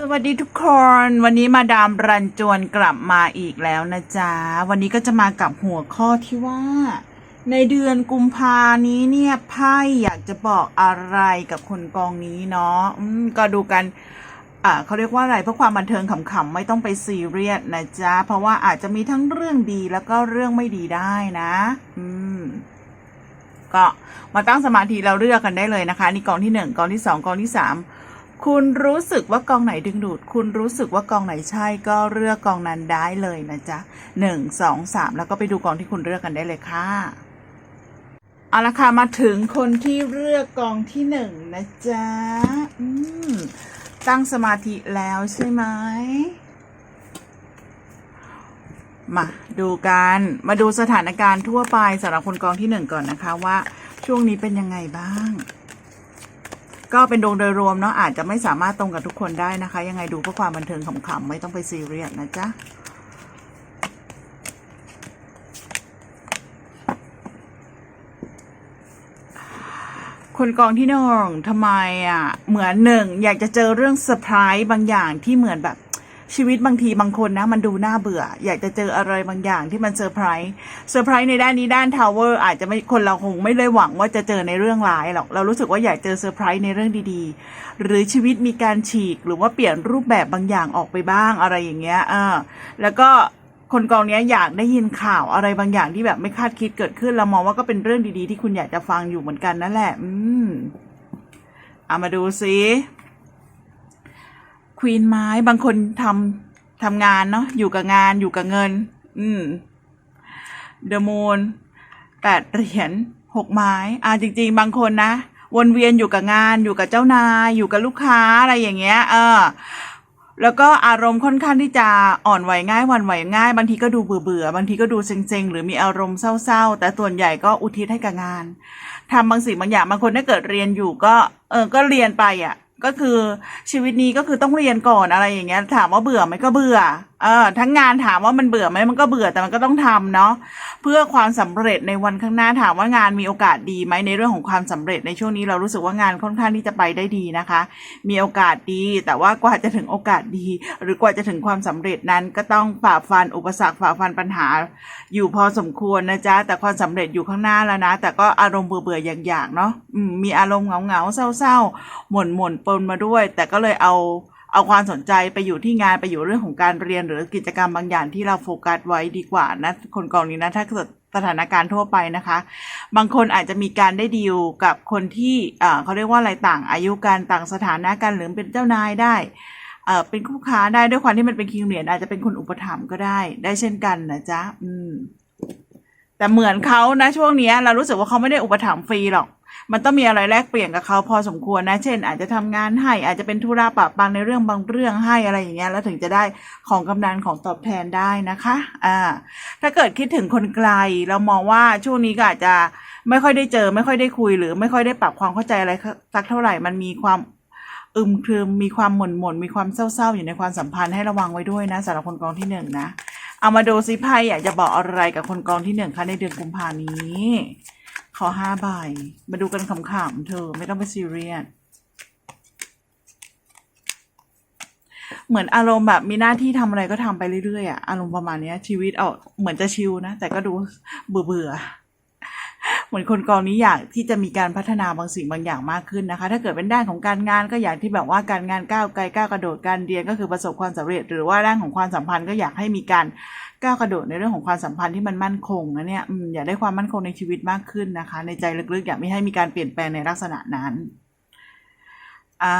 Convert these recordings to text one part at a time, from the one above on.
สวัสดีทุกคน วันนี้มาดามรันจวนกลับมาอีกแล้วนะจ๊ะ วันนี้ก็จะมากับหัวข้อที่ว่า ในเดือนกุมภานี้เนี่ยไพ่อยากจะบอกอะไรกับคนกองนี้เนาะก็ดูกันอ่าเขาเรียกว่าอะไรเพื่อความบันเทิงขำๆไม่ต้องไปซีเรียสนะจ๊ะ เพราะว่าอาจจะมีทั้งเรื่องดีแล้วก็เรื่องไม่ดีได้นะ อืมก็มาตั้งสมาธิเราเลือกกันได้เลยนะคะ นี่กองที่หนึ่งกองที่สองกองที่สาม คุณรู้สึกว่ากองไหนดึงดูด คุณรู้สึกว่ากองไหนใช่ก็เลือกกองนั้นได้เลยนะจ๊ะหนึ่งสองสามแล้วก็ไปดูกองที่คุณเลือกกันได้เลยค่ะเอาละค่ะมาถึงคนที่เลือกกองที่หนึ่งนะจ๊ะตั้งสมาธิแล้วใช่ไหมมาดูกันมาดูสถานการณ์ทั่วไปสำหรับคนกองที่หนึ่งก่อนนะคะว่าช่วงนี้เป็นยังไงบ้าง ก็เป็นดวงโดยรวมเนาะอาจจะไม่สามารถตรงกับทุกคนได้นะคะ ยังไงดูเพื่อความบันเทิงขำๆไม่ต้องไปซีเรียสนะจ๊ะคนกองที่หนึ่งทำไมอะ เหมือนหนึ่ง อยากจะเจอเรื่องเซอร์ไพรส์บางอย่างที่เหมือนแบบ ชีวิตบางทีบางคนนะ มันดูน่าเบื่อ อยากจะเจออะไรบางอย่างที่มันเซอร์ไพรส์เซอร์ไพรส์ในด้านนี้ด้านทาวเวอร์อาจจะไม่คนเราคงไม่ได้หวังว่าจะเจอในเรื่องร้ายหรอกเรารู้สึกว่าอยากเจอเซอร์ไพรส์ในเรื่องดีๆ หรือชีวิตมีการฉีกหรือว่าเปลี่ยนรูปแบบบางอย่างออกไปบ้างอะไรอย่างเงี้ยเออแล้วก็คนกองเนี้ยอยากได้ยินข่าวอะไรบางอย่างที่แบบไม่คาดคิดเกิดขึ้นเรามองว่าก็เป็นเรื่องดีๆ ที่คุณอยากจะฟังอยู่เหมือนกันนั่นแหละ อืมเอามาดูซิ ควีนไม้บางคนทำทำงานเนาะอยู่กับงานอยู่กับเงิน อืมเดอะมูนแปดเหรียญหกไม้อ่าจริง ๆ บางคนนะวนเวียนอยู่กับงานอยู่กับเจ้านาย อยู่กับลูกค้าอะไรอย่างเงี้ย เออ แล้วก็อารมณ์ค่อนข้างที่จะอ่อนไหวง่ายวันไหวง่าย บางทีก็ดูเบื่อเบื่อบางทีก็ดูเซ็งๆ หรือมีอารมณ์เศร้าๆ แต่ส่วนใหญ่ก็อุทิศให้กับงานทำบางสิ่งบางอย่างบางคนถ้าเกิดเรียนอยู่ก็ เออก็เรียนไปอะ ก็คือชีวิตนี้ก็คือต้องเรียนก่อนอะไรอย่างเงี้ย ถามว่าเบื่อไหมก็เบื่อ เออทั้งงานถามว่ามันเบื่อไหมมันก็เบื่อแต่มันก็ต้องทำเนาะเพื่อความสำเร็จในวันข้างหน้าถามว่างานมีโอกาสดีไหมในเรื่องของความสำเร็จในช่วงนี้เรารู้สึกว่างานค่อนข้างที่จะไปได้ดีนะคะ มีโอกาสดี แต่ว่ากว่าจะถึงโอกาสดี หรือกว่าจะถึงความสำเร็จนั้นก็ต้องฝ่าฟันอุปสรรคฝ่าฟันปัญหา อยู่พอสมควรนะจ๊ะแต่ความสำเร็จอยู่ข้างหน้าแล้วนะ แต่ก็อารมณ์เบื่อๆอย่างๆเนาะมีอารมณ์เหงาๆเศร้าๆหม่นหม่นๆปนมาด้วย แต่ก็เลยเอา เอาความสนใจไปอยู่ที่งานไปอยู่เรื่องของการเรียนหรือกิจกรรมบางอย่างที่เราโฟกัสไว้ดีกว่านะคนกองนี้นะถ้าเกิดสถานการณ์ทั่วไปนะคะ บางคนอาจจะมีการได้ดีลกับคนที่เขาเรียกว่าอะไรต่างอายุการต่างสถานะกันหรือเป็นเจ้านายได้เป็นคู่ค้าได้ด้วยความที่มันเป็นคิงเหรียญอาจจะเป็นคนอุปถัมภ์ก็ได้ ได้เช่นกันนะจ๊ะอืมแต่เหมือนเขานะช่วงนี้เรารู้สึกว่าเขาไม่ได้อุปถัมภ์ฟรีหรอก มันต้องมีอะไรแลกเปลี่ยนกับเขาพอสมควรนะ เช่น อาจจะทำงานให้อาจจะเป็นธุระปะปังในเรื่องบางเรื่องให้อะไรอย่างเงี้ยแล้วถึงจะได้ของกำนันของตอบแทนได้นะคะอ่าถ้าเกิดคิดถึงคนไกลเรามองว่าช่วงนี้ก็อาจจะไม่ค่อยได้เจอ ไม่ค่อยได้คุยหรือไม่ค่อยได้ปรับความเข้าใจอะไรสักเท่าไหร่มันมีความอึมครึมมีความหม่นหม่นมีความเศร้าๆ อยู่ในความสัมพันธ์ให้ระวังไว้ด้วยนะสำหรับคนกองที่หนึ่งนะ เอามาดูซิไพ่อยากจะบอกอะไรกับคนกองที่หนึ่งคะในเดือนกุมภานี้ ขอห้าใบ มาดูกันขำๆเธอ ไม่ต้องไปซีเรียส เหมือนอารมณ์แบบมีหน้าที่ทำอะไรก็ทำไปเรื่อยๆอะอารมณ์ประมาณเนี้ย ชีวิตเอาเหมือนจะชิลนะ แต่ก็ดูเบื่อเบื่อๆเหมือนคนกองนี้อยากที่จะมีการพัฒนาบางสิ่งบางอย่างมากขึ้นนะคะ ถ้าเกิดเป็นด้านของการงานก็อยากที่แบบว่าการงานก้าวไกลก้าวกระโดดการเรียนก็คือประสบความสำเร็จ หรือว่าด้านของความสัมพันธ์ก็อยากให้มีการ ก้าวกระโดดในเรื่องของความสัมพันธ์ที่มันมั่นคงนะเนี่ยอยากได้ความมั่นคงในชีวิตมากขึ้นนะคะ ในใจลึกๆ อยากไม่ให้มีการเปลี่ยนแปลงในลักษณะนั้น อ่า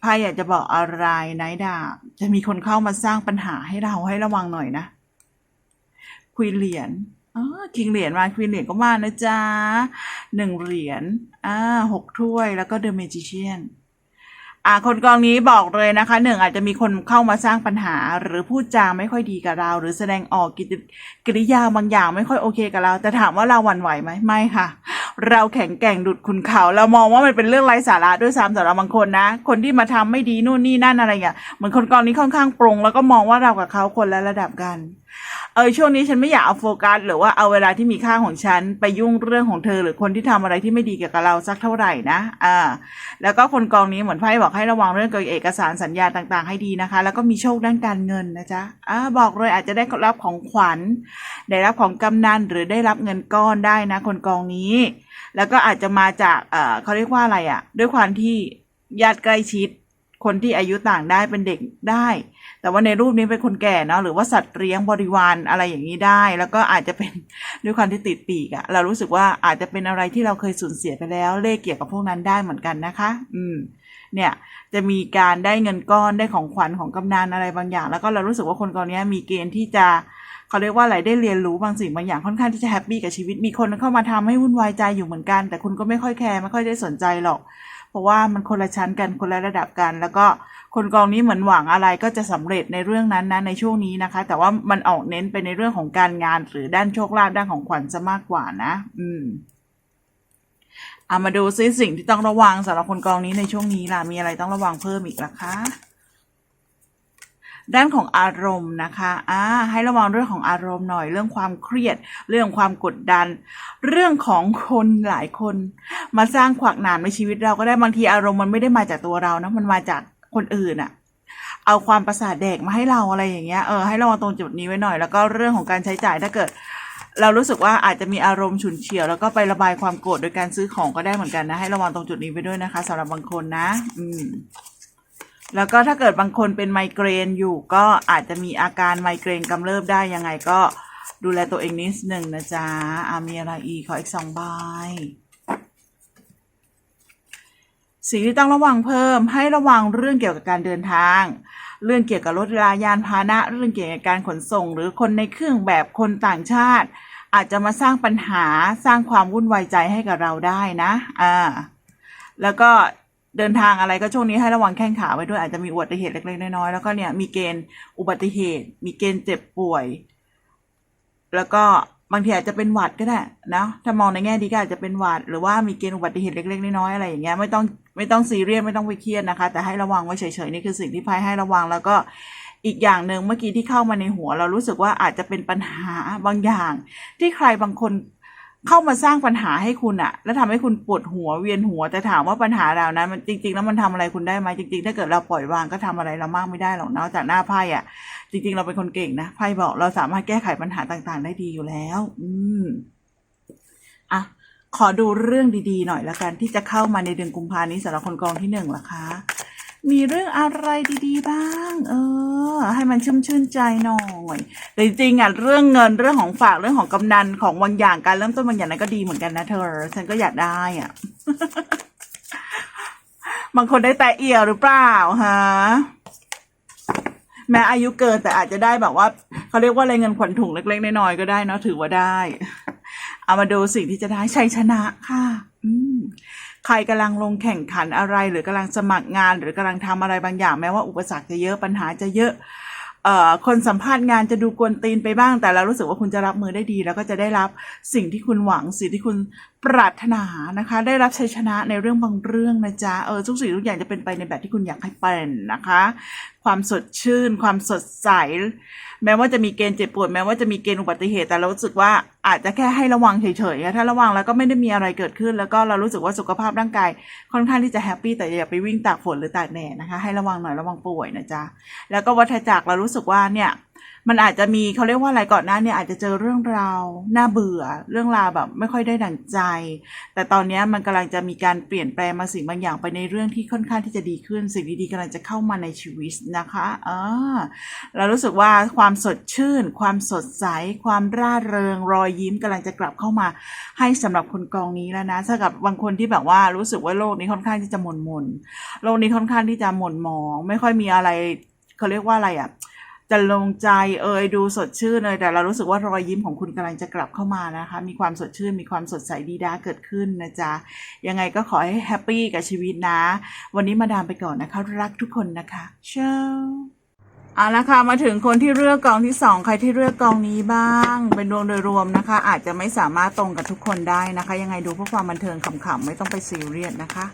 ไพ่อยากจะบอกอะไรไนดาบจะมีคนเข้ามาสร้างปัญหาให้เราให้ระวังหน่อยนะควีนเหรียญอ๋อคิงเหรียญมาควีนเหรียญก็มานะจ๊ะหนึ่งเหรียญอ่าหกถ้วยแล้วก็เดอะเมจิเชียน อ่าคนกองนี้บอกเลยนะคะหนึ่งอาจจะมีคนเข้ามาสร้างปัญหา หรือพูดจาไม่ค่อยดีกับเรา หรือแสดงออกกิจกิริยาบางอย่างไม่ค่อยโอเคกับเรา แต่ถามว่าเราหวั่นไหวไหมไม่ค่ะ เราแข็งแกร่งดุดคุณเขา เรามองว่ามันเป็นเรื่องไร้สาระด้วยซ้ำสำหรับบางคนนะ คนที่มาทำไม่ดีนู่นนี่นั่นอะไรอย่างเหมือนคนกองนี้ค่อนข้างปรงแล้วก็มองว่าเรากับเขาคนละระดับกัน เออช่วงนี้ฉันไม่อยากเอาโฟกัสหรือว่าเอาเวลาที่มีค่าของฉันไปยุ่งเรื่องของเธอ หรือคนที่ทำอะไรที่ไม่ดีเกี่ยวกับเราสักเท่าไหร่นะอ่าแล้วก็คนกองนี้เหมือนไพ่บอกให้ระวังเรื่องเกี่ยวกับเอกสารสัญญาต่างๆ ให้ดีนะคะ แล้วก็มีโชคด้านการเงินนะจ๊ะอ่าบอกเลยอาจจะได้รับของขวัญ ได้รับของกำนันหรือได้รับเงินก้อนได้นะ คนกองนี้ แล้วก็อาจจะมาจากเออเขาเรียกว่าอะไรอะ่ะ ด้วยความที่ญาติใกล้ชิด คนที่อายุต่างได้เป็นเด็กได้ แต่ว่าในรูปนี้เป็นคนแก่เนาะหรือว่าสัตว์เลี้ยงบริวารอะไรอย่างนี้ได้ แล้วก็อาจจะเป็นด้วยความที่ติดปีกอะเรารู้สึกว่าอาจจะเป็นอะไรที่เราเคยสูญเสียไปแล้ว เลขเกี่ยวกับพวกนั้นได้เหมือนกันนะคะ อืม เนี่ยจะมีการได้เงินก้อนได้ของขวัญของกำนันอะไรบางอย่าง แล้วก็เรารู้สึกว่าคนกองนี้มีเกณฑ์ที่จะเขาเรียกว่าอะไรได้เรียนรู้บางสิ่งบางอย่างค่อนข้างที่จะแฮปปี้กับชีวิตมีคนเข้ามาทำให้วุ่นวายใจอยู่เหมือนกัน แต่คุณก็ไม่ค่อยแคร์ไม่ค่อยได้สนใจหรอก เพราะว่ามันคนละชั้นกันคนละระดับกัน แล้วก็คนกองนี้เหมือนหวังอะไรก็จะสำเร็จในเรื่องนั้นนะในช่วงนี้นะคะ แต่ว่ามันออกเน้นไปในเรื่องของการงาน หรือด้านโชคลาภด้านของขวัญจะมากกว่านะ อืมเอามาดูซิสิ่งที่ต้องระวังสำหรับคนกองนี้ในช่วงนี้ล่ะมีอะไรต้องระวังเพิ่มอีกล่ะคะ ด้านของอารมณ์นะคะอ่าให้ระวังเรื่องของอารมณ์หน่อย เรื่องความเครียด เรื่องความกดดัน เรื่องของคนหลายคน มาสร้างขวากหนามในชีวิตเราก็ได้บางทีอารมณ์มันไม่ได้มาจากตัวเรานะมันมาจากคนอื่นอะเอาความประสาทแดกมาให้เราอะไรอย่างเงี้ยเออให้ระวังตรงจุดนี้ไว้หน่อย แล้วก็เรื่องของการใช้จ่ายถ้าเกิด เรารู้สึกว่าอาจจะมีอารมณ์ฉุนเฉียว แล้วก็ไประบายความโกรธโดยการซื้อของก็ได้เหมือนกันนะให้ระวังตรงจุดนี้ไปด้วยนะคะสำหรับบางคนนะ อืม แล้วก็ถ้าเกิดบางคนเป็นไมเกรนอยู่ก็อาจจะมีอาการไมเกรนกำเริบได้ยังไงก็ดูแลตัวเองนิดหนึ่งนะจ๊ะอามีอะไรอีกขออีกสองใบสิ่งที่ต้องระวังเพิ่มให้ระวังเรื่องเกี่ยวกับการเดินทาง เรื่องเกี่ยวกับรถรายานพาหนะ เรื่องเกี่ยวกับการขนส่ง หรือคนในเครื่องแบบคนต่างชาติ อาจจะมาสร้างปัญหาสร้างความวุ่นวายใจให้กับเราได้นะอ่าแล้วก็ เดินทางอะไรก็ช่วงนี้ให้ระวังแข้งขาไว้ด้วยอาจจะมีอุบัติเหตุเล็กๆน้อยๆแล้วก็เนี่ยมีเกณฑ์อุบัติเหตุ มีเกณฑ์เจ็บป่วย แล้วก็บางทีอาจจะเป็นหวัดก็ได้นะถ้ามองในแง่ดีก็อาจจะเป็นหวัด หรือว่ามีเกณฑ์อุบัติเหตุเล็กๆน้อยๆอะไรอย่างเงี้ยไม่ต้องไม่ต้องซีเรียสไม่ต้องไปเครียดนะคะ แต่ให้ระวังไว้เฉยๆนี่คือสิ่งที่ไพ่ให้ระวังแล้วก็อีกอย่างหนึ่งเมื่อกี้ที่เข้ามาในหัว เรารู้สึกว่าอาจจะเป็นปัญหาบางอย่าง ที่ใครบางคน เข้ามาสร้างปัญหาให้คุณอะแล้วทำให้คุณปวดหัวเวียนหัวแต่ถามว่าปัญหาเรานั้นมันจริง ๆ แล้วมันทำอะไรคุณได้ไหมจริง ๆ ถ้าเกิดเราปล่อยวางก็ทำอะไรเรามากไม่ได้หรอกเนาะจากหน้าไพ่อะจริง ๆ เราเป็นคนเก่งนะไพ่บอกเราสามารถแก้ไขปัญหาต่างๆ ได้ดีอยู่แล้ว อืมอะขอดูเรื่องดีๆหน่อยละกันที่จะเข้ามาในเดือนกุมภานี้สำหรับคนกองที่หนึ่งล่ะคะ มีเรื่องอะไรดีๆ บ้าง เออ ให้มันชุ่มชื่นใจหน่อยแต่จริงๆอะเรื่องเงินเรื่องของฝากเรื่องของกำนันของบางอย่างการเริ่มต้นบางอย่างนั้นก็ดีเหมือนกันนะเธอ ฉันก็อยากได้อะ บางคนได้แต่เอี่ยวหรือเปล่าฮะแม้อายุเกินแต่อาจจะได้แบบว่าเขาเรียกว่าอะไรเงินขวัญถุงเล็กๆน้อยๆก็ได้เนาะถือว่าได้ เอามาดูสิ่งที่จะได้ชัยชนะค่ะ อืม ใครกำลังลงแข่งขันอะไร หรือกำลังสมัครงาน หรือกำลังทำอะไรบางอย่างแม้ว่าอุปสรรคจะเยอะปัญหาจะเยอะคนสัมภาษณ์งานจะดูกวนตีนไปบ้าง แต่เรารู้สึกว่าคุณจะรับมือได้ดี แล้วก็จะได้รับสิ่งที่คุณหวังสิ่งที่คุณปรารถนานะคะ ได้รับชัยชนะในเรื่องบางเรื่องนะจ๊ะเออทุกสิ่งทุกอย่างจะเป็นไปในแบบที่คุณอยากให้เป็นนะคะ ความสดชื่น ความสดใส แม้ว่าจะมีเกณฑ์เจ็บปวดแม้ว่าจะมีเกณฑ์อุบัติเหตุแต่เรารู้สึกว่าอาจจะแค่ให้ระวังเฉยๆอะถ้าระวังแล้วก็ไม่ได้มีอะไรเกิดขึ้น แล้วก็เรารู้สึกว่าสุขภาพร่างกายค่อนข้างที่จะแฮปปี้แต่อย่าไปวิ่งตากฝนหรือตากแดดนะคะ ให้ระวังหน่อยระวังป่วยนะจ๊ะแล้วก็วัฏจักรเรารู้สึกว่าเนี่ย มันอาจจะมีเขาเรียกว่าอะไรก่อนหน้าเนี่ยอาจจะเจอเรื่องราวน่าเบื่อ เรื่องราวแบบไม่ค่อยได้ดั่งใจ แต่ตอนนี้มันกำลังจะมีการเปลี่ยนแปลงมาสิ่งบางอย่างไปในเรื่องที่ค่อนข้างที่จะดีขึ้น สิ่งดีๆกำลังจะเข้ามาในชีวิตนะคะเอ่าเรารู้สึกว่าความสดชื่น ความสดใส ความร่าเริงรอยยิ้มกำลังจะกลับเข้ามา ให้สำหรับคนกองนี้แล้วนะสำหรับบางคนที่แบบว่ารู้สึกว่าโลกนี้ค่อนข้างที่จะหม่นหม่นโลกนี้ค่อนข้างที่จะหม่นหมอง ไม่ค่อยมีอะไรเขาเรียกว่าอะไรอะ จะลงใจเอยดูสดชื่นเลยแต่เรารู้สึกว่ารอยยิ้มของคุณกำลังจะกลับเข้ามานะคะ มีความสดชื่น มีความสดใสดีด้าเกิดขึ้นนะจ๊ะ ยังไงก็ขอให้แฮปปี้กับชีวิตนะ วันนี้มาดามไปก่อนนะคะ รักทุกคนนะคะเชาเอาละค่ะมาถึงคนที่เลือกกองที่สองใครที่เลือกกองนี้บ้าง เป็นดวงโดยรวมนะคะ อาจจะไม่สามารถตรงกับทุกคนได้นะคะ ยังไงดูเพื่อความบันเทิงขำๆไม่ต้องไปซีเรียสนะคะ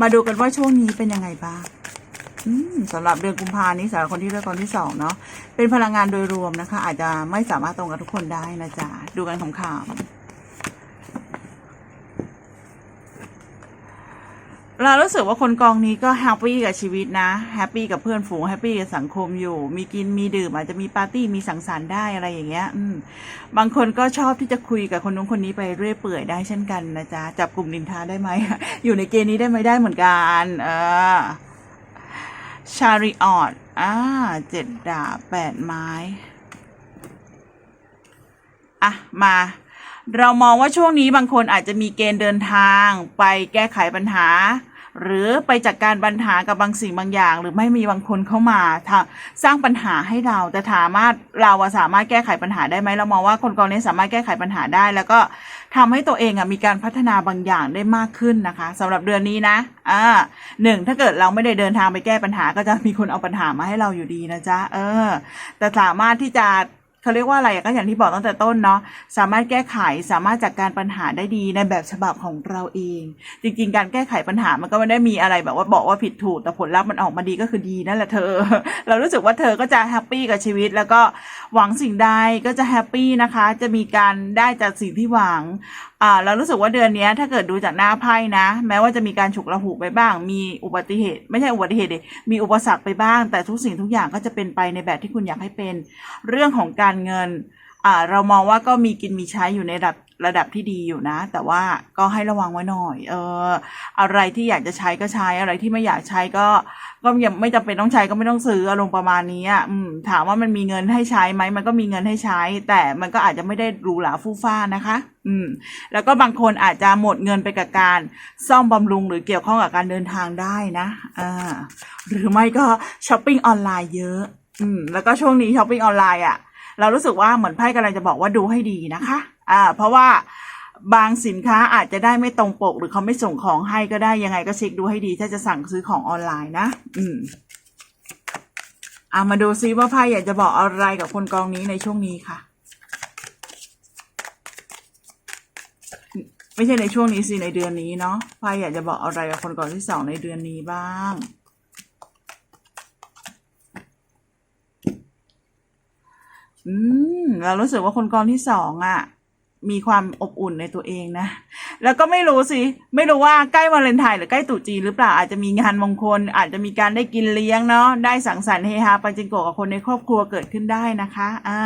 มาดูกันว่าช่วงนี้เป็นยังไงบ้าง สำหรับเดือนกุมภานี้สำหรับคนที่เลือกคนที่สองเนาะเป็นพลังงานโดยรวมนะคะ อาจจะไม่สามารถตรงกับทุกคนได้นะจ๊ะดูกันขำๆเรารู้สึกว่าคนกองนี้ก็แฮปปี้กับชีวิตนะแฮปปี้กับเพื่อนฝูงแฮปปี้กับสังคมอยู่ มีกินมีดื่มอาจจะมีปาร์ตี้มีสังสรรค์ได้อะไรอย่างเงี้ย อืมบางคนก็ชอบที่จะคุยกับคนนู้นคนนี้ไปเรื่อยเปื่อยได้เช่นกันนะจ๊ะจับกลุ่มนินทาได้ไหมอยู่ในเกณฑ์นี้ได้ไหมได้เหมือนกัน เออ ชาริออตอ่าเจ็ดดาบแปดไม้ อะ มา เรามองว่าช่วงนี้บางคนอาจจะมีเกณฑ์เดินทางไปแก้ไขปัญหา หรือไปจัดการปัญหากับบางสิ่งบางอย่าง หรือไม่มีบางคนเข้ามาสร้างปัญหาให้เราแต่ถามารถเราสามารถแก้ไขปัญหาได้ไหมเรามองว่าคนกองนี้สามารถแก้ไขปัญหาได้ แล้วก็ทำให้ตัวเองอะมีการพัฒนาบางอย่างได้มากขึ้นนะคะสำหรับเดือนนี้นะอ่าหนึ่งถ้าเกิดเราไม่ได้เดินทางไปแก้ปัญหา ก็จะมีคนเอาปัญหามาให้เราอยู่ดีนะจ๊ะเออ แต่สามารถที่จะ เขาเรียกว่าอะไรก็อย่างที่บอกตั้งแต่ต้นเนาะสามารถแก้ไขสามารถจัดการปัญหาได้ดีในแบบฉบับของเราเอง จริง ๆ การแก้ไขปัญหามันก็ไม่ได้มีอะไรแบบว่าบอกว่าผิดถูกแต่ผลลัพธ์มันออกมาดีก็คือดีนั่นแหละเธอ เรารู้สึกว่าเธอก็จะแฮปปี้กับชีวิต แล้วก็หวังสิ่งใดก็จะแฮปปี้นะคะ จะมีการได้จากสิ่งที่หวังอ่าเรารู้สึกว่าเดือนนี้ถ้าเกิดดูจากหน้าไพ่นะ แม้ว่าจะมีการฉุกระหุกไปบ้าง มีอุบัติเหตุ ไม่ใช่อุบัติเหตุดิมีอุปสรรคไปบ้าง แต่ทุกสิ่งทุกอย่างก็จะเป็นไปในแบบที่คุณอยากให้เป็น เรื่องของการเงินอ่าเรามองว่าก็มีกินมีใช้อยู่ในระดับระดับที่ดีอยู่นะ แต่ว่าก็ให้ระวังไว้หน่อย เออ อะไรที่อยากจะใช้ก็ใช้อะไรที่ไม่อยากใช้ก็ก็ยังไม่จำเป็นต้องใช้ก็ไม่ต้องซื้ออารมณ์ประมาณนี้อะอืมถามว่ามันมีเงินให้ใช้ไหมมันก็มีเงินให้ใช้ แต่มันก็อาจจะไม่ได้หรูหราฟู่ฟ้านะคะ อืม แล้วก็บางคนอาจจะหมดเงินไปกับการซ่อมบำรุงหรือเกี่ยวข้องกับการเดินทางได้นะอ่าหรือไม่ก็ช้อปปิ้งออนไลน์เยอะ อืม แล้วก็ช่วงนี้ช้อปปิ้งออนไลน์อะ เรารู้สึกว่าเหมือนไพ่กำลังจะบอกว่าดูให้ดีนะคะอ่าเพราะว่าบางสินค้าอาจจะได้ไม่ตรงปก หรือเขาไม่ส่งของให้ก็ได้ยังไงก็เช็คดูให้ดี ถ้าจะสั่งซื้อของออนไลน์นะ อืมอ่ามาดูซิว่าไพ่อยากจะบอกอะไรกับคนกองนี้ในช่วงนี้ค่ะ ไม่ใช่ในช่วงนี้สิในเดือนนี้เนาะไพ่อยากจะบอกอะไรกับคนกองที่สองในเดือนนี้บ้าง อืมเรารู้สึกว่าคนกองที่สองอะ มีความอบอุ่นในตัวเองนะ แล้วก็ไม่รู้สิ ไม่รู้ว่าใกล้วาเลนไทน์หรือใกล้ตุจีนหรือเปล่า อาจจะมีงานมงคล อาจจะมีการได้กินเลี้ยงเนาะ ได้สังสรรค์เฮฮาปันจิงโกกับคนในครอบครัวเกิดขึ้นได้นะคะ อ่า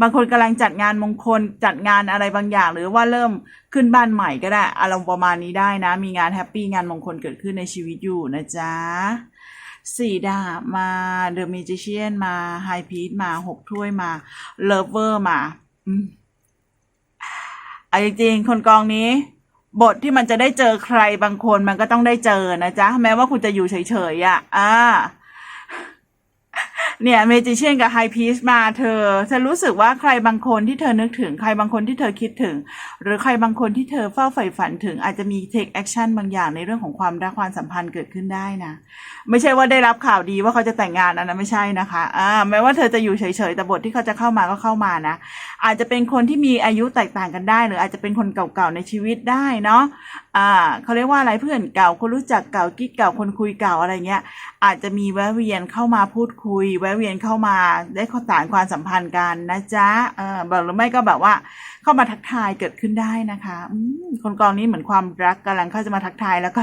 บางคนกำลังจัดงานมงคล จัดงานอะไรบางอย่าง หรือว่าเริ่มขึ้นบ้านใหม่ก็ได้ อารมณ์ประมาณนี้ได้นะ มีงานแฮปปี้งานมงคลเกิดขึ้นในชีวิตอยู่นะจ๊ะ สี่ดาบมาเดอะมิจิเชียนมาไฮพีทมาหกถ้วยมาเลิฟเวอร์มาอืมเอาจริงๆคนกองนี้ บทที่มันจะได้เจอใครบางคนมันก็ต้องได้เจอนะจ๊ะ แม้ว่าคุณจะอยู่เฉยๆอะอ่า เนี่ยเมจิเชียนกับไฮพีซมาเธอเธอรู้สึกว่าใครบางคนที่เธอนึกถึงใครบางคนที่เธอคิดถึง หรือใครบางคนที่เธอเฝ้าใฝ่ฝันถึง อาจจะมี take action บางอย่างในเรื่องของความรักความสัมพันธ์เกิดขึ้นได้นะ ไม่ใช่ว่าได้รับข่าวดีว่าเขาจะแต่งงานอันนั้นไม่ใช่นะคะอ่าแม้ว่าเธอจะอยู่เฉยๆแต่บทที่เขาจะเข้ามาก็เข้ามานะ อาจจะเป็นคนที่มีอายุแตกต่างกันได้ หรืออาจจะเป็นคนเก่าๆในชีวิตได้เนาะอ่าเขาเรียกว่าอะไรเพื่อนเก่าคนรู้จักเก่ากิ๊กเก่าคนคุยเก่าอะไรเงี้ย อาจจะมีแวะเวียนเข้ามาพูดคุย แวะเวียนเข้ามาได้ข้อสารความสัมพันธ์กันนะจ๊ะเออหรือไม่ก็แบบว่าเข้ามาทักทายเกิดขึ้นได้นะคะคนกองนี้เหมือนความรักกำลังเข้าจะมาทักทายแล้วก็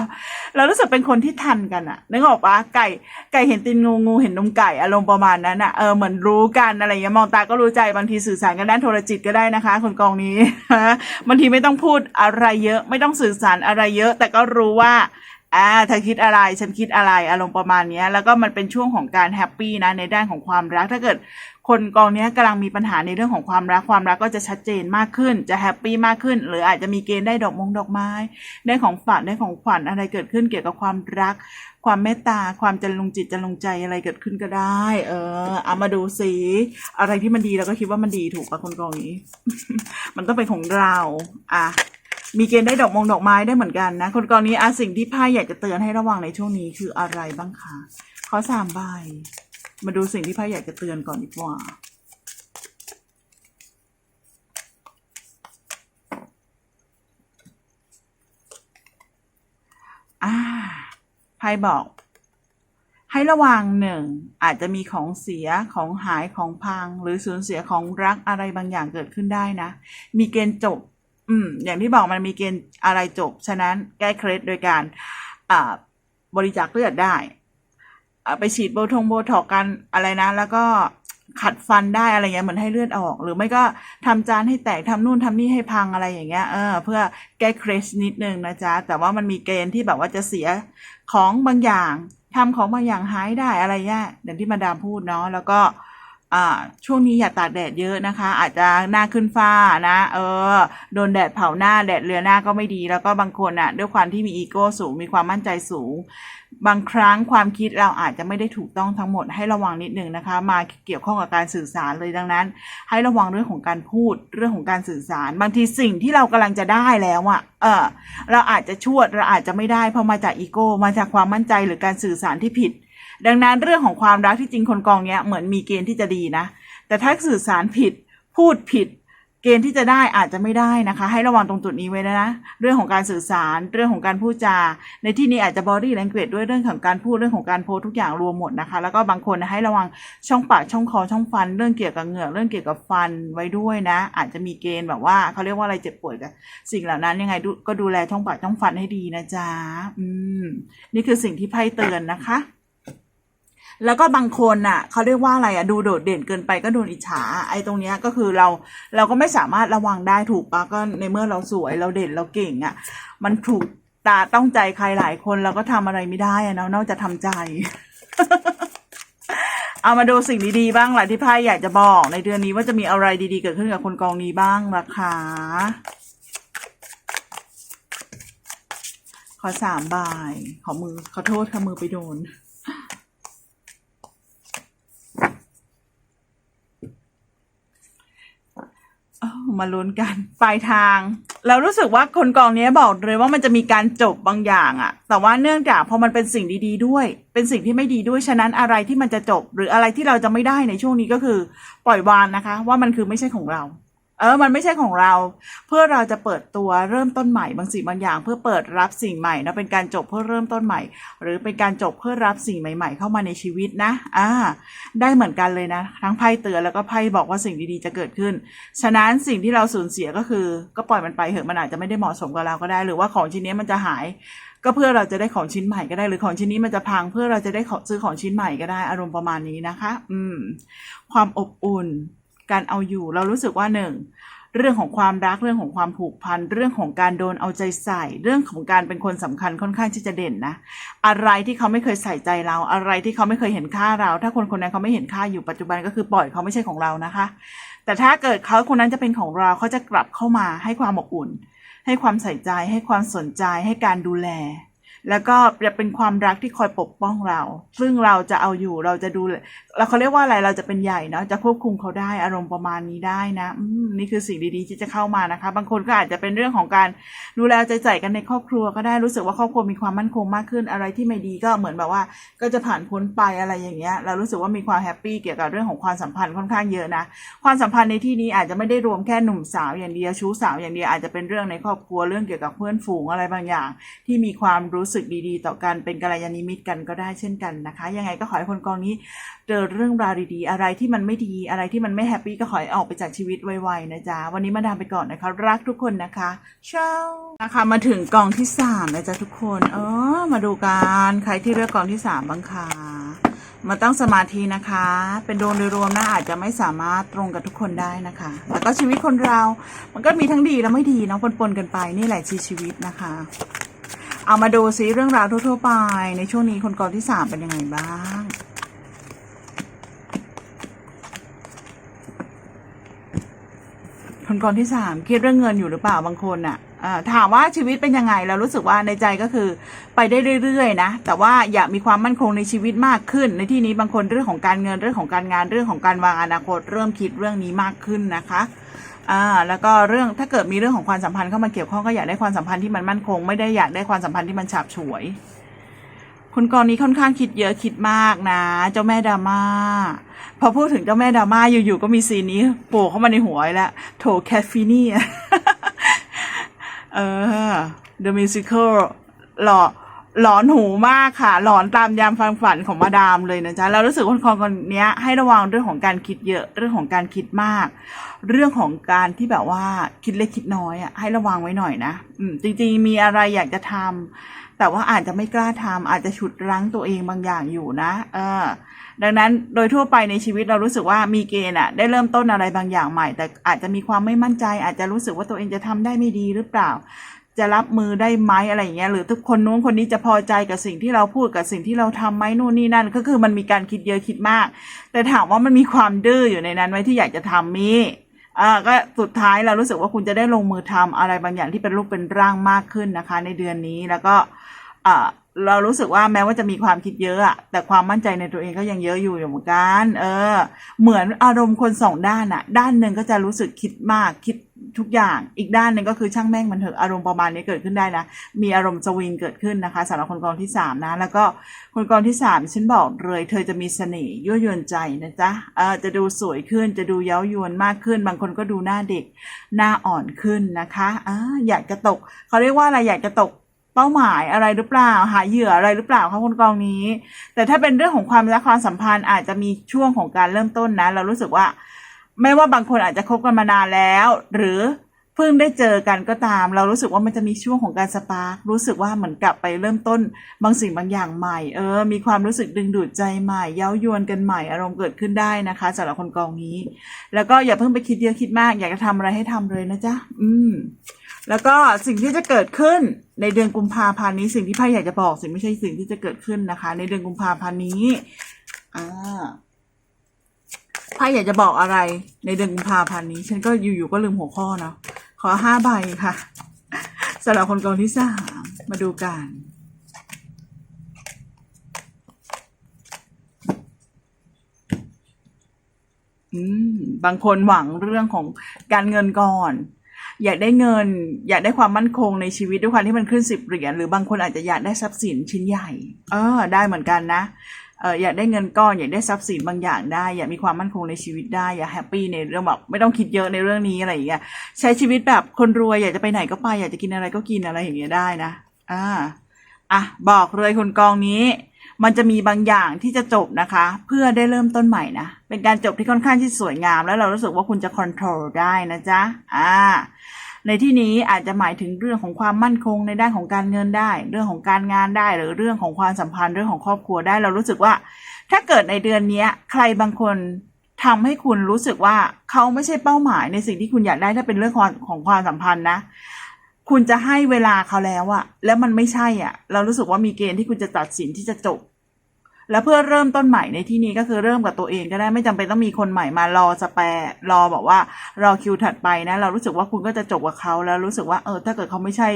เรารู้สึกเป็นคนที่ทันกันอะนึกออกปะไก่ไก่เห็นตีนงูงูเห็นนมไก่อารมณ์ประมาณนั้นอะเออเหมือนรู้กันอะไรอย่างเงี้ยมองตาก็รู้ใจบางทีสื่อสารกันด้านโทรจิตก็ได้นะคะ คนกองนี้บางทีไม่ต้องพูดอะไรเยอะ ไม่ต้องสื่อสารอะไรเยอะ แต่ก็รู้ว่า อ่าเธอคิดอะไรฉันคิดอะไรอารมณ์ประมาณนี้แล้วก็มันเป็นช่วงของการแฮปปี้นะในด้านของความรักถ้าเกิดคนกองนี้กำลังมีปัญหาในเรื่องของความรักความรักก็จะชัดเจนมากขึ้น จะแฮปปี้มากขึ้น หรืออาจจะมีเกณฑ์ได้ดอกมงดอกไม้ ได้ของฝันได้ของขวัญอะไรเกิดขึ้นเกี่ยวกับความรัก ความเมตตาความจะลงจิตจะลงใจอะไรเกิดขึ้นก็ได้ เออเอามาดูสิอะไรที่มันดีเราก็คิดว่ามันดีถูกปะคนกองนี้ มันต้องเป็นของเรา อะ มีเกณฑ์ได้ดอกมงดอกไม้ได้เหมือนกันนะคนกรณีอาสิ่งที่ไพ่อยากจะเตือนให้ระวังในช่วงนี้คืออะไรบ้างคะขอสามใบ มาดูสิ่งที่ไพ่อยากจะเตือนก่อนดีกว่าอ่าไพ่บอก ให้ให้ระวังหนึ่งอาจจะมีของเสียของหายของพัง หรือสูญเสียของรักอะไรบางอย่างเกิดขึ้นได้นะ มีเกณฑ์จบ อืม อย่างที่บอกมันมีเกณฑ์อะไรจบ ฉะนั้นแก้เคล็ดโดยการอ่าบริจาคเลือดได้อไปฉีดโบทงโบท็อกกันอะไรนะ แล้วก็ขัดฟันได้อะไรเงี้ยเหมือนให้เลือดออก หรือไม่ก็ทำจานให้แตกทำนู่นทำนี่ให้พังอะไรอย่างเงี้ยเออเพื่อแก้เครสนิดนึงนะจ๊ะ แต่ว่ามันมีเกณฑ์ที่แบบว่าจะเสียของบางอย่างทำของบางอย่างหายได้อะไรเงี้ยอย่างที่มาดามพูดเนาะแล้วก็ อ่าช่วงนี้อย่าตากแดดเยอะนะคะ อาจจะหน้าขึ้นฟ้านะ เออ โดนแดดเผาหน้าแดดเรือหน้าก็ไม่ดี แล้วก็บางคนอะ ด้วยความที่มีอีโก้สูงมีความมั่นใจสูง บางครั้งความคิดเราอาจจะไม่ได้ถูกต้องทั้งหมดให้ระวังนิดนึงนะคะ มาเกี่ยวข้องกับการสื่อสารเลยดังนั้น ให้ระวังเรื่องของการพูดเรื่องของการสื่อสาร บางทีสิ่งที่เรากำลังจะได้แล้วอะเออเราอาจจะชวดเราอาจจะไม่ได้เพราะมาจากอีโก้มาจากความมั่นใจหรือการสื่อสารที่ผิด ดังนั้นเรื่องของความรักที่จริงคนกองเนี้ยเหมือนมีเกณฑ์ที่จะดีนะ แต่ถ้าสื่อสารผิดพูดผิด เกณฑ์ที่จะได้อาจจะไม่ได้นะคะ ให้ระวังตรงจุดนี้ไว้นะ เรื่องของการสื่อสารเรื่องของการพูดจา ในที่นี้อาจจะ body language ด้วยเรื่องของการพูดเรื่องของการโพสทุกอย่างรวมหมดนะคะ แล้วก็บางคนให้ระวังช่องปากช่องคอช่องฟัน เรื่องเกี่ยวกับเหงือกเรื่องเกี่ยวกับฟันไว้ด้วยนะ อาจจะมีเกณฑ์แบบว่าเขาเรียกว่าอะไรเจ็บป่วยกับสิ่งเหล่านั้นยังไงดูก็ดูแลช่องปากช่องฟันให้ดีนะจ๊ะอืมนี่คือสิ่งที่ไพ่เตือนนะคะ แล้วก็บางคนน่ะเขาเรียกว่าอะไรอะดูโดดเด่นเกินไปก็โดนอิจฉาไอ้ตรงเนี้ยก็คือเราเราก็ไม่สามารถระวังได้ถูกปะก็ในเมื่อเราสวยเราเด่นเราเก่งอะ มันถูกตาต้องใจใครหลายคนเราก็ทำอะไรไม่ได้อะเนาะนอกจากทำใจ เอามาดูสิ่งดีๆบ้างแหละที่ไพ่อยากจะบอก ในเดือนนี้ว่าจะมีอะไรดีๆเกิดขึ้นกับคนกองนี้บ้างนะคะขอสามบาย ขอมือขอโทษค่ะมือไปโดน เอ้า มาลุ้นกันปลายทาง เรารู้สึกว่าคนกองนี้บอกเลยว่ามันจะมีการจบบางอย่างอะแต่ว่าเนื่องจากพอมันเป็นสิ่งดี ๆ ด้วย เป็นสิ่งที่ไม่ดีด้วยฉะนั้นอะไรที่มันจะจบ หรืออะไรที่เราจะไม่ได้ในช่วงนี้ก็คือ ปล่อยวางนะคะ ว่ามันคือไม่ใช่ของเรา เออ มันไม่ใช่ของเรา เพื่อเราจะเปิดตัวเริ่มต้นใหม่บางสิ่งบางอย่าง เพื่อเปิดรับสิ่งใหม่นะเป็นการจบเพื่อเริ่มต้นใหม่ หรือเป็นการจบเพื่อรับสิ่งใหม่ ๆ เข้ามาในชีวิตนะอ่าได้เหมือนกันเลยนะ ทั้งไพ่เตือนแล้วก็ไพ่บอกว่าสิ่งดีๆจะเกิดขึ้น ฉะนั้นสิ่งที่เราสูญเสียก็คือ ก็ปล่อยมันไปเถอะมันอาจจะไม่ได้เหมาะสมกับเราก็ได้ หรือว่าของชิ้นนี้มันจะหาย ก็เพื่อเราจะได้ของชิ้นใหม่ก็ได้ หรือของชิ้นนี้มันจะพังเพื่อเราจะได้ซื้อของชิ้นใหม่ก็ได้อารมณ์ประมาณนี้นะคะ อืม ความอบอุ่น การเอาอยู่ เรารู้สึกว่าหนึ่งเรื่องของความรักเรื่องของความผูกพัน เรื่องของการโดนเอาใจใส่ เรื่องของการเป็นคนสำคัญค่อนข้างที่จะเด่นนะ อะไรที่เขาไม่เคยใส่ใจเรา อะไรที่เขาไม่เคยเห็นค่าเรา ถ้าคนคนนั้นเขาไม่เห็นค่าอยู่ปัจจุบันก็คือปล่อยเขาไม่ใช่ของเรานะคะ แต่ถ้าเกิดเขาคนนั้นจะเป็นของเราเขาจะกลับเข้ามาให้ความอบอุ่น ให้ความใส่ใจ ให้ความสนใจ ให้การดูแล แล้วก็จะเป็นความรักที่คอยปกป้องเรา ซึ่งเราจะเอาอยู่เราจะดูแลเราเขาเรียกว่าอะไรเราจะเป็นใหญ่เนาะจะควบคุมเขาได้อารมณ์ประมาณนี้ได้นะนี่คือสิ่งดีๆที่จะเข้ามานะคะ บางคนก็อาจจะเป็นเรื่องของการดูแลใจใส่กันในครอบครัวก็ได้รู้สึกว่าครอบครัวมีความมั่นคงมากขึ้นอะไรที่ไม่ดีก็เหมือนแบบว่า ก็จะผ่านพ้นไปอะไรอย่างเงี้ยเรารู้สึกว่ามีความแฮปปี้เกี่ยวกับเรื่องของความสัมพันธ์ค่อนข้างเยอะนะความสัมพันธ์ในที่นี้อาจจะไม่ได้รวมแค่หนุ่มสาวอย่างเดียวชู้สาวอย่างเดียวอาจจะเป็นเรื่องในครอบครัวเรื่องเกี่ยวกับเพื่อนฝูงอะไรบางอย่าง ที่มีความรู้สึกดีๆ ต่อกันเป็นกัลยาณมิตรกันก็ได้เช่นกันนะคะ ยังไงก็ขอให้คนกองนี้เจอเรื่องราวดีๆ อะไรที่มันไม่ดีอะไรที่มันไม่แฮปปี้ก็ขอให้ออกไปจากชีวิตไวๆนะจ๊ะวันนี้มาดามไปก่อนนะคะ รักทุกคนนะคะเช้านะคะมาถึงกองที่สามนะจ๊ะทุกคน เออมาดูกันใครที่เลือกกองที่สามบ้างคะมาตั้งสมาธินะคะ เป็นโดยโดยรวมนะอาจจะไม่สามารถตรงกับทุกคนได้นะคะ แล้วก็ชีวิตคนเรา มันก็มีทั้งดีและไม่ดีเนาะปนๆกันไปนี่แหละชีชีวิตนะคะ เอามาดูซิเรื่องราวทั่วๆไป ในช่วงนี้คนกองที่สามเป็นยังไงบ้างคนกองที่สามคิดเรื่องเงินอยู่หรือเปล่าบางคนอะถามว่าชีวิตเป็นยังไงเรารู้สึกว่าในใจก็คือไปได้เรื่อยๆนะแต่ว่าอยากมีความมั่นคงในชีวิตมากขึ้น ในที่นี้บางคนเรื่องของการเงินเรื่องของการงานเรื่องของการวางอนาคต เริ่มคิดเรื่องนี้มากขึ้นนะคะ อ่าแล้วก็เรื่องถ้าเกิดมีเรื่องของความสัมพันธ์เข้ามาเกี่ยวข้องก็อยากได้ความสัมพันธ์ที่มันมั่นคง ไม่ได้อยากได้ความสัมพันธ์ที่มันฉาบฉวยคนกองนี้ค่อนข้างคิดเยอะคิดมากนะ เจ้าแม่ดราม่าพอพูดถึงเจ้าแม่ดราม่าอยู่ๆก็มีซีนนี้โผล่เข้ามาในหัวแล้วโถแคฟฟินี่เออ The Musical หล่อ หลอนหูมากค่ะ หลอนตามยามฟังฝันของมาดามเลยนะจ๊ะเรารู้สึกว่าคนคนนี้ให้ระวังเรื่องของการคิดเยอะ เรื่องของการคิดมาก เรื่องของการที่แบบว่าคิดเล็กคิดน้อยอะให้ระวังไว้หน่อยนะอืมจริง ๆ มีอะไรอยากจะทำแต่ว่าอาจจะไม่กล้าทำอาจจะฉุดรั้งตัวเองบางอย่างอยู่นะ เออ ดังนั้นโดยทั่วไปในชีวิตเรารู้สึกว่ามีเกณฑ์อะ ได้เริ่มต้นอะไรบางอย่างใหม่ แต่อาจจะมีความไม่มั่นใจ อาจจะรู้สึกว่าตัวเองจะทำได้ไม่ดีหรือเปล่า จะรับมือได้ไหมอะไรอย่างเงี้ยหรือทุกคนนู้นคนนี้จะพอใจกับสิ่งที่เราพูดกับสิ่งที่เราทำไหมนู่นนี่นั่น ก็คือมันมีการคิดเยอะคิดมาก แต่ถามว่ามันมีความดื้ออยู่ในนั้นไหมที่อยากจะทำมีอ่าก็สุดท้ายเรารู้สึกว่าคุณจะได้ลงมือทำอะไรบางอย่างที่เป็นรูปเป็นร่างมากขึ้นนะคะ ในเดือนนี้แล้วก็อ่า เรารู้สึกว่าแม้ว่าจะมีความคิดเยอะอะแต่ความมั่นใจในตัวเองก็ยังเยอะอยู่อยู่เหมือนกัน เออ เหมือนอารมณ์คนสองด้านอะด้านหนึ่งก็จะรู้สึกคิดมากคิดทุกอย่างอีกด้านหนึ่งก็คือช่างแม่งมันเถอะอารมณ์ประมาณนี้เกิดขึ้นได้นะมีอารมณ์สวิงเกิดขึ้นนะคะสำหรับคนกองที่สามนะ แล้วก็คนกองที่สามฉันบอกเลยเธอจะมีเสน่ห์ยั่วยวนใจนะจ๊ะเออจะดูสวยขึ้นจะดูเย้ายวนมากขึ้น บางคนก็ดูหน้าเด็กหน้าอ่อนขึ้นนะคะอ่าอยากจะตกเขาเรียกว่าอะไรอยากจะตก เป้าหมายอะไรหรือเปล่า หาเหยื่ออะไรหรือเปล่าคะคนกองนี้ แต่ถ้าเป็นเรื่องของความรักความสัมพันธ์อาจจะมีช่วงของการเริ่มต้นนะ เรารู้สึกว่า ไม่ว่าบางคนอาจจะคบกันมานานแล้ว หรือเพิ่งได้เจอกันก็ตาม เรารู้สึกว่ามันจะมีช่วงของการสปาร์ครู้สึกว่าเหมือนกลับไปเริ่มต้นบางสิ่งบางอย่างใหม่ เออ มีความรู้สึกดึงดูดใจใหม่เย้ายวนกันใหม่อารมณ์เกิดขึ้นได้นะคะสำหรับคนกองนี้ แล้วก็อย่าเพิ่งไปคิดเยอะคิดมาก อยากจะทำอะไรให้ทำเลยนะจ๊ะอืม แล้วก็สิ่งที่จะเกิดขึ้นในเดือนกุมภาพันธ์นี้สิ่งที่ไพ่อยากจะบอกสิ่งไม่ใช่สิ่งที่จะเกิดขึ้นนะคะ ในเดือนกุมภาพันธ์นี้อ่าไพ่อยากจะบอกอะไร ในเดือนกุมภาพันธ์นี้ ฉันก็อยู่ๆก็ลืมหัวข้อเนาะขอห้าใบค่ะสำหรับคนกองที่สามมาดูกันบางคนหวังเรื่องของการเงินก่อน อยากได้เงิน อยากได้ความมั่นคงในชีวิตด้วยความที่มันขึ้นสิบเหรียญหรือบางคนอาจจะอยากได้ทรัพย์สินชิ้นใหญ่ เออ ได้เหมือนกันนะเอออยากได้เงินก้อนอยากได้ทรัพย์สินบางอย่างได้ อยากมีความมั่นคงในชีวิตได้อยากแฮปปี้ในเรื่องแบบไม่ต้องคิดเยอะในเรื่องนี้อะไรอย่างเงี้ยใช้ชีวิตแบบคนรวยอยากจะไปไหนก็ไปอยากจะกินอะไรก็กินอะไรอย่างเงี้ยได้นะอ่าอะบอกเลยคุณกองนี้ มันจะมีบางอย่างที่จะจบนะคะ เพื่อได้เริ่มต้นใหม่นะ เป็นการจบที่ค่อนข้างที่สวยงาม แล้วเรารู้สึกว่าคุณจะค o n t r o l ได้นะจ๊ะอ่าในที่นี้อาจจะหมายถึงเรื่องของความมั่นคงในด้านของการเงินได้ เรื่องของการงานได้ หรือเรื่องของความสัมพันธ์เรื่องของครอบครัวได้ เรารู้สึกว่า ถ้าเกิดในเดือนนี้ใครบางคนทำให้คุณรู้สึกว่าเขาไม่ใช่เป้าหมายในสิ่งที่คุณอยากได้ถ้าเป็นเรื่องของของความสัมพันธ์นะ คุณจะให้เวลาเขาแล้วอะแล้วมันไม่ใช่อะเรารู้สึกว่ามีเกณฑ์ที่คุณจะตัดสินที่จะจบ แล้วเพื่อเริ่มต้นใหม่ในที่นี้ก็คือเริ่มกับตัวเองก็ได้ไม่จำเป็นต้องมีคนใหม่มารอสแปรรอบอกว่ารอคิวถัดไปนะ เรารู้สึกว่าคุณก็จะจบกับเขาแล้วรู้สึกว่าเออถ้าเกิดเขาไม่ใช่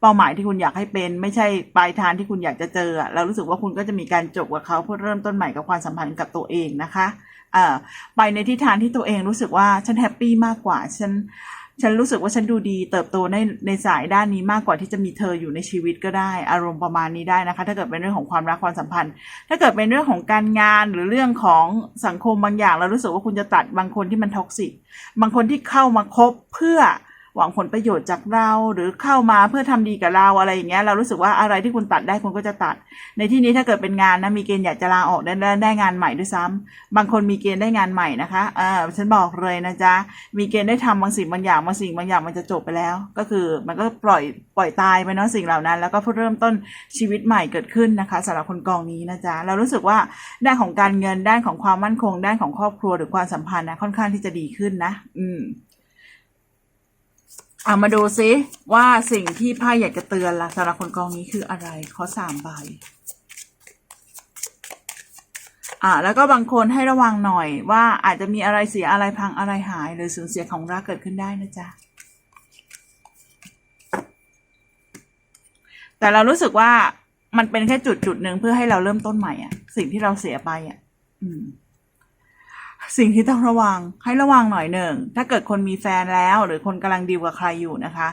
เป้าหมายที่คุณอยากให้เป็น ไม่ใช่ปลายทางที่คุณอยากจะเจออะเรารู้สึกว่าคุณก็จะมีการจบกับเขาเพื่อเริ่มต้นใหม่กับความสัมพันธ์กับตัวเองนะคะเอ่อไปในทิศทางที่ตัวเองรู้สึกว่าฉันแฮปปี้มากกว่าฉัน ฉันรู้สึกว่าฉันดูดีเติบโตในในสายด้านนี้มากกว่าที่จะมีเธออยู่ในชีวิตก็ได้ อารมณ์ประมาณนี้ได้นะคะ ถ้าเกิดเป็นเรื่องของความรักความสัมพันธ์ ถ้าเกิดเป็นเรื่องของการงานหรือเรื่องของสังคมบางอย่าง เรารู้สึกว่าคุณจะตัดบางคนที่มันท็อกซิกบางคนที่เข้ามาคบเพื่อ หวังผลประโยชน์จากเราหรือเข้ามาเพื่อทำดีกับเราอะไรอย่างเงี้ยเรารู้สึกว่าอะไรที่คุณตัดได้คุณก็จะตัด ในที่นี้ถ้าเกิดเป็นงานนะมีเกณฑ์อยากจะลาออกได้ได้ได้งานใหม่ด้วยซ้ำบางคนมีเกณฑ์ได้งานใหม่นะคะเอ่าฉันบอกเลยนะจ๊ะมีเกณฑ์ได้ทำบางสิ่งบางอย่างบางสิ่งบางอย่างมันจะจบไปแล้ว ก็คือมันก็ปล่อยปล่อยตายไปเนาะสิ่งเหล่านั้น แล้วก็เพื่อเริ่มต้นชีวิตใหม่เกิดขึ้นนะคะสำหรับคนกองนี้นะจ๊ะเรารู้สึกว่าด้านของการเงินด้านของความมั่นคงด้านของครอบครัวหรือความสัมพันธ์นะค่อนข้างที่จะดีขึ้นนะ อืม อะมาดูซิว่าสิ่งที่ไพ่อยากจะเตือนล่ะสำหรับคนกองนี้คืออะไรขอสามใบอ่าแล้วก็บางคนให้ระวังหน่อยว่าอาจจะมีอะไรเสียอะไรพังอะไรหาย หรือสูญเสียของรักเกิดขึ้นได้นะจ๊ะแต่เรารู้สึกว่ามันเป็นแค่จุดจุดหนึ่งเพื่อให้เราเริ่มต้นใหม่อะ สิ่งที่เราเสียไปอะ อืม สิ่งที่ต้องระวังให้ระวังหน่อยหนึ่ง ถ้าเกิดคนมีแฟนแล้ว หรือคนกำลังดีลกับใครอยู่นะคะ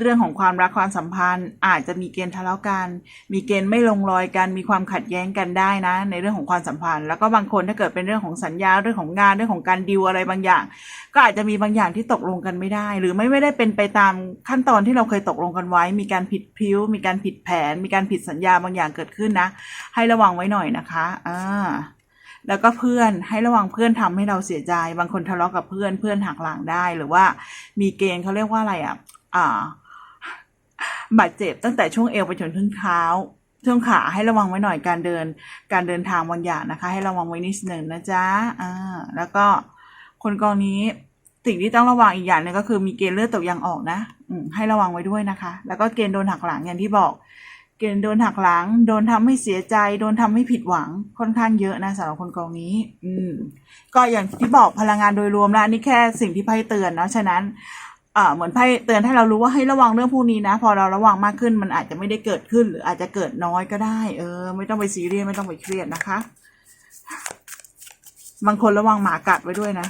เรื่องของความรักความสัมพันธ์ อาจจะมีเกณฑ์ทะเลาะกัน มีเกณฑ์ไม่ลงรอยกัน มีความขัดแย้งกันได้นะ ในเรื่องของความสัมพันธ์ แล้วก็บางคนถ้าเกิดเป็นเรื่องของสัญญาเรื่องของงานเรื่องของการดีลอะไรบางอย่าง ก็อาจจะมีบางอย่างที่ตกลงกันไม่ได้ หรือไม่ไม่ได้เป็นไปตามขั้นตอนที่เราเคยตกลงกันไว้ มีการผิดพิ้ว มีการผิดแผน มีการผิดสัญญาบางอย่างเกิดขึ้นนะ ให้ระวังไว้หน่อยนะคะอ่า แล้วก็เพื่อนให้ระวังเพื่อนทำให้เราเสียใจ บางคนทะเลาะกับเพื่อนเพื่อนหักหลังได้หรือว่ามีเกณฑ์เขาเรียกว่าอะไรอะอ่าบาดเจ็บตั้งแต่ช่วงเอวไปจนถึงเท้าช่วงขาให้ระวังไว้หน่อยการเดิน การเดินทางบางอย่างนะคะ ให้ระวังไว้นิดหนึ่งนะจ๊ะอ่าแล้วก็คนกองนี้สิ่งที่ต้องระวังอีกอย่างหนึงก็คือมีเกณฑ์เลือดตกยางออกนะอืให้ระวังไว้ด้วยนะคะ แล้วก็เกณฑ์โดนหักหลังอย่างที่บอก เกณฑ์โดนหักหลัง โดนทำให้เสียใจ โดนทำให้ผิดหวัง ค่อนข้างเยอะนะสำหรับคนกองนี้ อืม ก็อย่างที่บอกพลังงานโดยรวมแล้วนี่แค่สิ่งที่ไพ่เตือนเนาะ ฉะนั้นอ่าเหมือนไพ่เตือนให้เรารู้ว่าให้ระวังเรื่องพวกนี้นะ พอเราระวังมากขึ้นมันอาจจะไม่ได้เกิดขึ้น หรืออาจจะเกิดน้อยก็ได้ เออ ไม่ต้องไปซีเรียส ไม่ต้องไปเครียดนะคะ บางคนระวังหมากัดไว้ด้วยนะ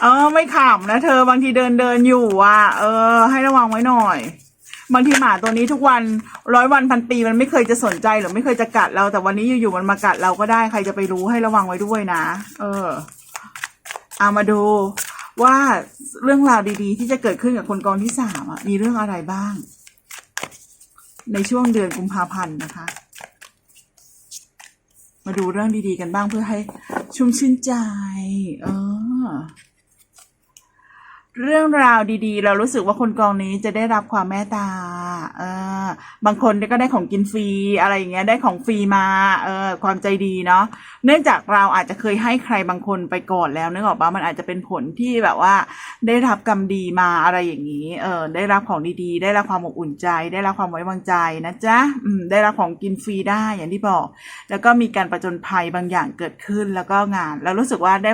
เออ ไม่ขำนะเธอบางทีเดินเดินอยู่อะ เออ ให้ระวังไว้หน่อย บางทีหมาตัวนี้ทุกวันร้อยวันพันปีมันไม่เคยจะสนใจหรือไม่เคยจะกัดเราแต่วันนี้อยู่ๆมันมากัดเราก็ได้ใครจะไปรู้ให้ระวังไว้ด้วยนะ เออเอามาดูว่าเรื่องราวดีๆ ที่จะเกิดขึ้นกับคนกองที่สามอะมีเรื่องอะไรบ้าง ในช่วงเดือนกุมภาพันธ์นะคะ มาดูเรื่องดีๆกันบ้างเพื่อให้ชุ่มชื่นใจ เออ เรื่องราวดีๆ เรารู้สึกว่าคนกองนี้จะได้รับความเมตตา เออ บางคนก็ได้ของกินฟรีอะไรอย่างเงี้ย ได้ของฟรีมา เออ ความใจดีเนาะ เนื่องจากเราอาจจะเคยให้ใครบางคนไปก่อนแล้วนึกออกปะมันอาจจะเป็นผลที่แบบว่า ได้รับกรรมดีมาอะไรอย่างนี้ เออ ได้รับของดีๆ ได้รับความอบอุ่นใจ ได้รับความไว้วางใจนะจ๊ะ อืม ได้รับของกินฟรีได้อย่างที่บอก แล้วก็มีการประจนภัยบางอย่างเกิดขึ้นแล้วก็งานแล้วรู้สึกว่าได้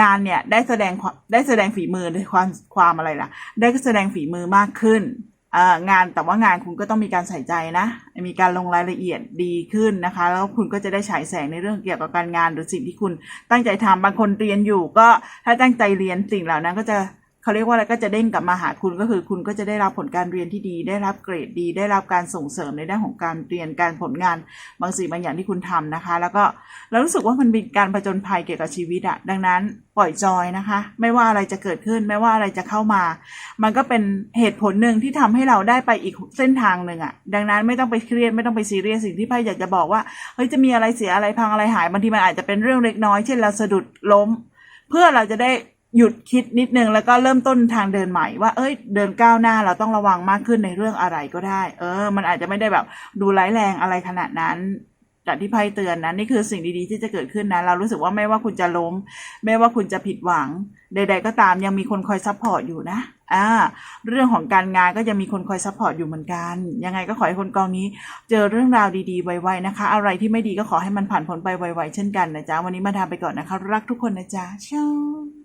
งานเนี่ยได้แสดงได้แสดงฝีมือในความความอะไรล่ะ ได้แสดงฝีมือมากขึ้นงานแต่ว่างานคุณก็ต้องมีการใส่ใจนะ มีการลงรายละเอียดดีขึ้นนะคะ แล้วคุณก็จะได้ฉายแสงในเรื่องเกี่ยวกับการงานหรือสิ่งที่คุณตั้งใจทำบางคนเรียนอยู่ก็ถ้าตั้งใจเรียนสิ่งเหล่านั้นก็จะ เขาเรียกว่าอะไรก็จะเด้งกลับมาหาคุณก็คือ คุณก็จะได้รับผลการเรียนที่ดี ได้รับเกรดดี ได้รับการส่งเสริมในด้านของการเรียนการผลงานบางสิ่งบางอย่างที่คุณทำนะคะ แล้วก็เรารู้สึกว่ามันเป็นการผจญภัยเกี่ยวกับชีวิตอะดังนั้นปล่อยจอยนะคะ ไม่ว่าอะไรจะเกิดขึ้น ไม่ว่าอะไรจะเข้ามา มันก็เป็นเหตุผลหนึ่งที่ทำให้เราได้ไปอีกเส้นทางหนึ่งอะดังนั้นไม่ต้องไปเครียดไม่ต้องไปซีเรียสสิ่งที่ไพ่อยากจะบอกว่าเฮ้ยจะมีอะไรเสียอะไรพังอะไรหายบางทีมันอาจจะเป็นเรื่องเล็กน้อยเช่นเราสะดุดล้ม เพื่อเราจะได้ หยุดคิดนิดนึงแล้วก็เริ่มต้นทางเดินใหม่ว่า เอ้ย เดินก้าวหน้าเราต้องระวังมากขึ้นในเรื่องอะไรก็ได้ เออ มันอาจจะไม่ได้แบบดูร้ายแรงอะไรขนาดนั้นจากที่ไพ่เตือนนะนี่คือสิ่งดีๆที่จะเกิดขึ้นนะ เรารู้สึกว่าไม่ว่าคุณจะล้ม ไม่ว่าคุณจะผิดหวัง ใด ๆ ก็ตามยังมีคนคอยซัพพอร์ตอยู่นะอ่าเรื่องของการงานก็ยังมีคนคอยซัพพอร์ตอยู่เหมือนกัน ยังไงก็ขอให้คนกองนี้ เจอเรื่องราวดีๆไวๆนะคะ อะไรที่ไม่ดีก็ขอให้มันผ่านพ้นไปไวๆเช่นกันนะจ๊ะวันนี้มาทาไปก่อนนะคะ รักทุกคนนะจ๊ะเช้า